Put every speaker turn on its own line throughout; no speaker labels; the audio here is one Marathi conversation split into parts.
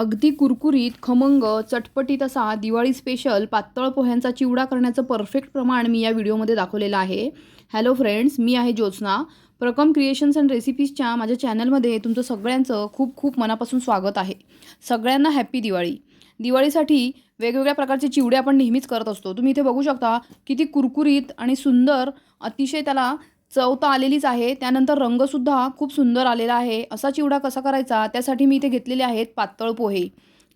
अगदी कुरकुरीत खमंग चटपटीत असा दिवाळी स्पेशल पातळ पोह्यांचा चिवडा करण्याचं परफेक्ट प्रमाण मी या व्हिडिओमध्ये दाखवलेलं आहे. हॅलो फ्रेंड्स मी आहे ज्योत्स्ना. प्रकम क्रिएशन्स अँड रेसिपीजच्या माझ्या चॅनलमध्ये तुमचं सगळ्यांचं खूप खूप मनापासून स्वागत आहे. सगळ्यांना हॅप्पी दिवाळी. दिवाळीसाठी वेगवेगळ्या प्रकारचे चिवडे आपण नेहमीच करत असतो. तुम्ही इथे बघू शकता किती कुरकुरीत आणि सुंदर अतिशय त्याला चव तर आलेलीच आहे. त्यानंतर रंगसुद्धा खूप सुंदर आलेला आहे. असा चिवडा कसा करायचा? त्यासाठी मी इथे घेतलेले आहेत पातळ पोहे.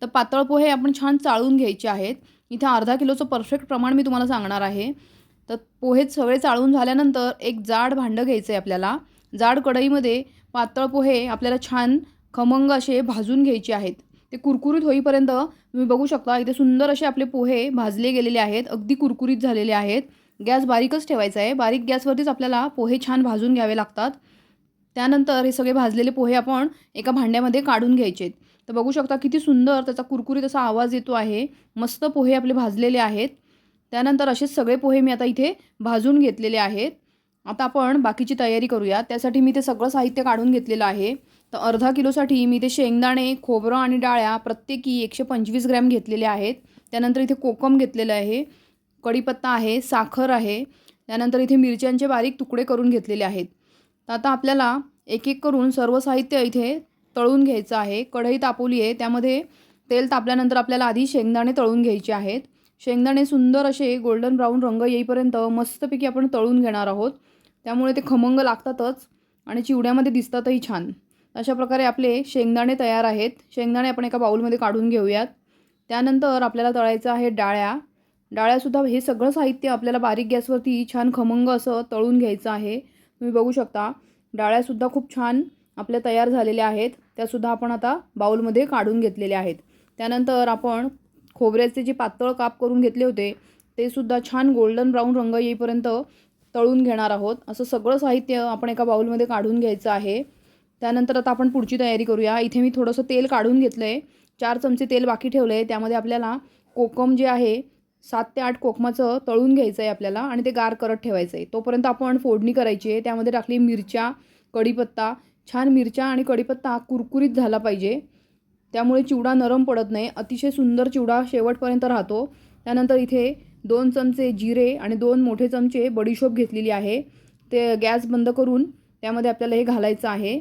तर पातळ पोहे आपण छान चाळून घ्यायचे आहेत. इथे अर्धा किलोचं परफेक्ट प्रमाण मी तुम्हाला सांगणार आहे. तर पोहे सगळे चाळून झाल्यानंतर एक जाड भांडं घ्यायचं आहे आपल्याला. जाड कढईमध्ये पातळ पोहे आपल्याला छान खमंग असे भाजून घ्यायचे आहेत. ते कुरकुरीत होईपर्यंत तुम्ही बघू शकता इथे सुंदर असे आपले पोहे भाजले गेलेले आहेत. अगदी कुरकुरीत झालेले आहेत. गॅस बारीकच ठेवायचा आहे. बारीक गॅसवरतीच आपल्याला पोहे छान भाजून घ्यावे लागतात. त्यानंतर हे सगळे भाजलेले पोहे आपण एका भांड्यामध्ये काढून घ्यायचे. तर बघू शकता किती सुंदर त्याचा कुरकुरीत असा आवाज येतो आहे. मस्त पोहे आपले भाजलेले आहेत. त्यानंतर असेच सगळे पोहे मी आता इथे भाजून घेतलेले आहेत. आता आपण बाकीची तयारी करूया. त्यासाठी मी ते सगळं साहित्य काढून घेतलेलं आहे. तर अर्धा किलोसाठी मी ते शेंगदाणे खोबरं आणि डाळ्या प्रत्येकी एकशे पंचवीस ग्रॅम घेतलेले आहेत. त्यानंतर इथे कोकम घेतलेलं आहे. कढीपत्ता आहे साखर आहे त्यानंतर इथे मिरच्यांचे बारीक तुकडे करून घेतलेले आहेत. तर आता आपल्याला एक एक करून सर्व साहित्य इथे तळून घ्यायचं आहे. कढई तापवली आहे त्यामध्ये तेल तापल्यानंतर आपल्याला आधी शेंगदाणे तळून घ्यायचे आहेत. शेंगदाणे सुंदर असे गोल्डन ब्राऊन रंग येईपर्यंत मस्तपैकी आपण तळून घेणार आहोत. त्यामुळे ते खमंग लागतातच आणि चिवड्यामध्ये दिसतातही छान. अशा प्रकारे आपले शेंगदाणे तयार आहेत. शेंगदाणे आपण एका बाऊलमध्ये काढून घेऊयात. त्यानंतर आपल्याला तळायचं आहे डाळ्या. डाळ्यासुद्धा हे सगळं साहित्य आपल्याला बारीक गॅसवरती छान खमंग असं तळून घ्यायचं आहे. तुम्ही बघू शकता डाळ्यासुद्धा खूप छान आपल्या तयार झालेल्या आहेत. त्यासुद्धा आपण आता बाऊलमध्ये काढून घेतलेल्या आहेत. त्यानंतर आपण खोबऱ्याचे जे पातळ काप करून घेतले होते ते सुद्धा छान गोल्डन ब्राऊन रंग येईपर्यंत तळून घेणार आहोत. असं सगळं साहित्य आपण एका बाऊलमध्ये काढून घ्यायचं आहे. त्यानंतर आता आपण पुढची तयारी करूया. इथे मी थोडंसं तेल काढून घेतलं आहे चार चमचे तेल बाकी ठेवलं आहे त्यामध्ये आपल्याला कोकम जे आहे सात ते आठ कोकमाचं तळून घ्यायचं आहे आपल्याला आणि ते गार करत ठेवायचं आहे तोपर्यंत आपण फोडणी करायची आहे. त्यामध्ये टाकली मिरच्या कढीपत्ता. छान मिरच्या आणि कढीपत्ता कुरकुरीत झाला पाहिजे. त्यामुळे चिवडा नरम पडत नाही. अतिशय सुंदर चिवडा शेवटपर्यंत राहतो. त्यानंतर इथे दोन चमचे जिरे आणि दोन मोठे चमचे बडीशोप घेतलेली आहे. ते गॅस बंद करून त्यामध्ये आपल्याला हे घालायचं आहे.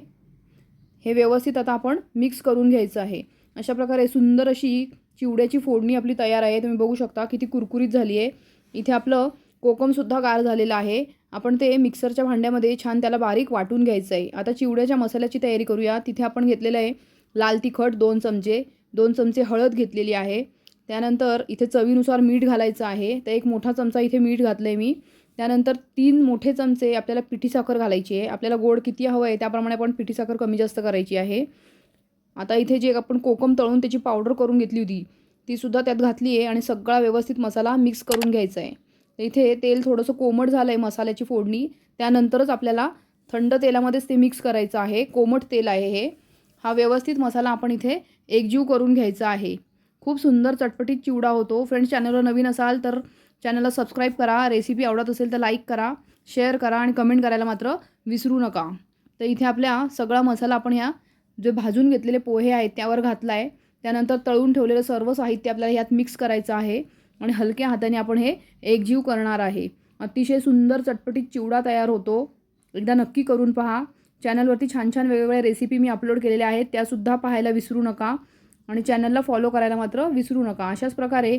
हे व्यवस्थित आता आपण मिक्स करून घ्यायचं आहे. अशा प्रकारे सुंदर अशी चिवड्याची फोडणी आपली तयार आहे. तुम्ही बघू शकता किती कुरकुरीत झाली आहे. इथे आपलं कोकमसुद्धा गार झालेलं आहे. आपण ते मिक्सरच्या भांड्यामध्ये छान त्याला बारीक वाटून घ्यायचं आहे. आता चिवड्याच्या मसाल्याची तयारी करूया. तिथे आपण घेतलेलं आहे लाल तिखट दोन चमचे. दोन चमचे हळद घेतलेली आहे. त्यानंतर इथे चवीनुसार मीठ घालायचं आहे. तर एक मोठा चमचा इथे मीठ घातलं आहे मी. त्यानंतर तीन मोठे चमचे आपल्याला पिठी साखर घालायची आहे. आपल्याला गोड किती हवं आहे त्याप्रमाणे आपण पिठी साखर कमी जास्त करायची आहे. आता इथे जे आपण कोकम तळून त्याची पावडर करून घेतली होती तीसुद्धा त्यात घातली आहे आणि सगळा व्यवस्थित मसाला मिक्स करून घ्यायचा आहे. तर इथे तेल थोडंसं कोमट झालं आहे मसाल्याची फोडणी त्यानंतरच आपल्याला थंड तेलामध्येच ते मिक्स करायचं आहे. कोमट तेल आहे हे. हा व्यवस्थित मसाला आपण इथे एकजीव करून घ्यायचा आहे. खूप सुंदर चटपटीत चिवडा होतो. फ्रेंड्स चॅनलवर नवीन असाल तर चॅनलला सबस्क्राईब करा. रेसिपी आवडत असेल तर लाईक करा शेअर करा आणि कमेंट करायला मात्र विसरू नका. तर इथे आपल्या सगळा मसाला आपण ह्या जे भाजून घेतलेले पोहे आहेत त्यावर घातला आहे त्यानंतर तळून ठेवलेलं सर्व साहित्य आपल्याला ह्यात मिक्स करायचं आहे. आणि हलक्या हाताने आपण हे एकजीव करणार आहे. अतिशय सुंदर चटपटीत चिवडा तयार होतो. एकदा नक्की करून पहा. चॅनलवरती छान छान वेगवेगळ्या रेसिपी मी अपलोड केलेल्या आहेत त्यासुद्धा पाहायला विसरू नका. आणि चॅनलला फॉलो करायला मात्र विसरू नका. अशाच प्रकारे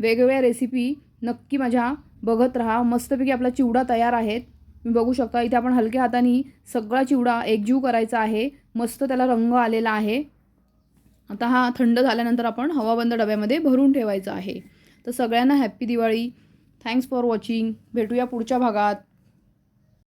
वेगवेगळ्या रेसिपी नक्की माझ्या बघत राहा. मस्तपैकी आपला चिवडा तयार आहेत तुम्ही बघू शकता इथे आपण हलक्या हाताने सगळा चिवडा एकजीव करायचा आहे. मस्त त्याला रंग आलेला आहे. आता हा थंड झाल्यानंतर आपण हवाबंद डब्यामध्ये भरून ठेवायचा आहे. तर सगळ्यांना happy Diwali. Thanks for watching भेटूया पुढच्या भागात.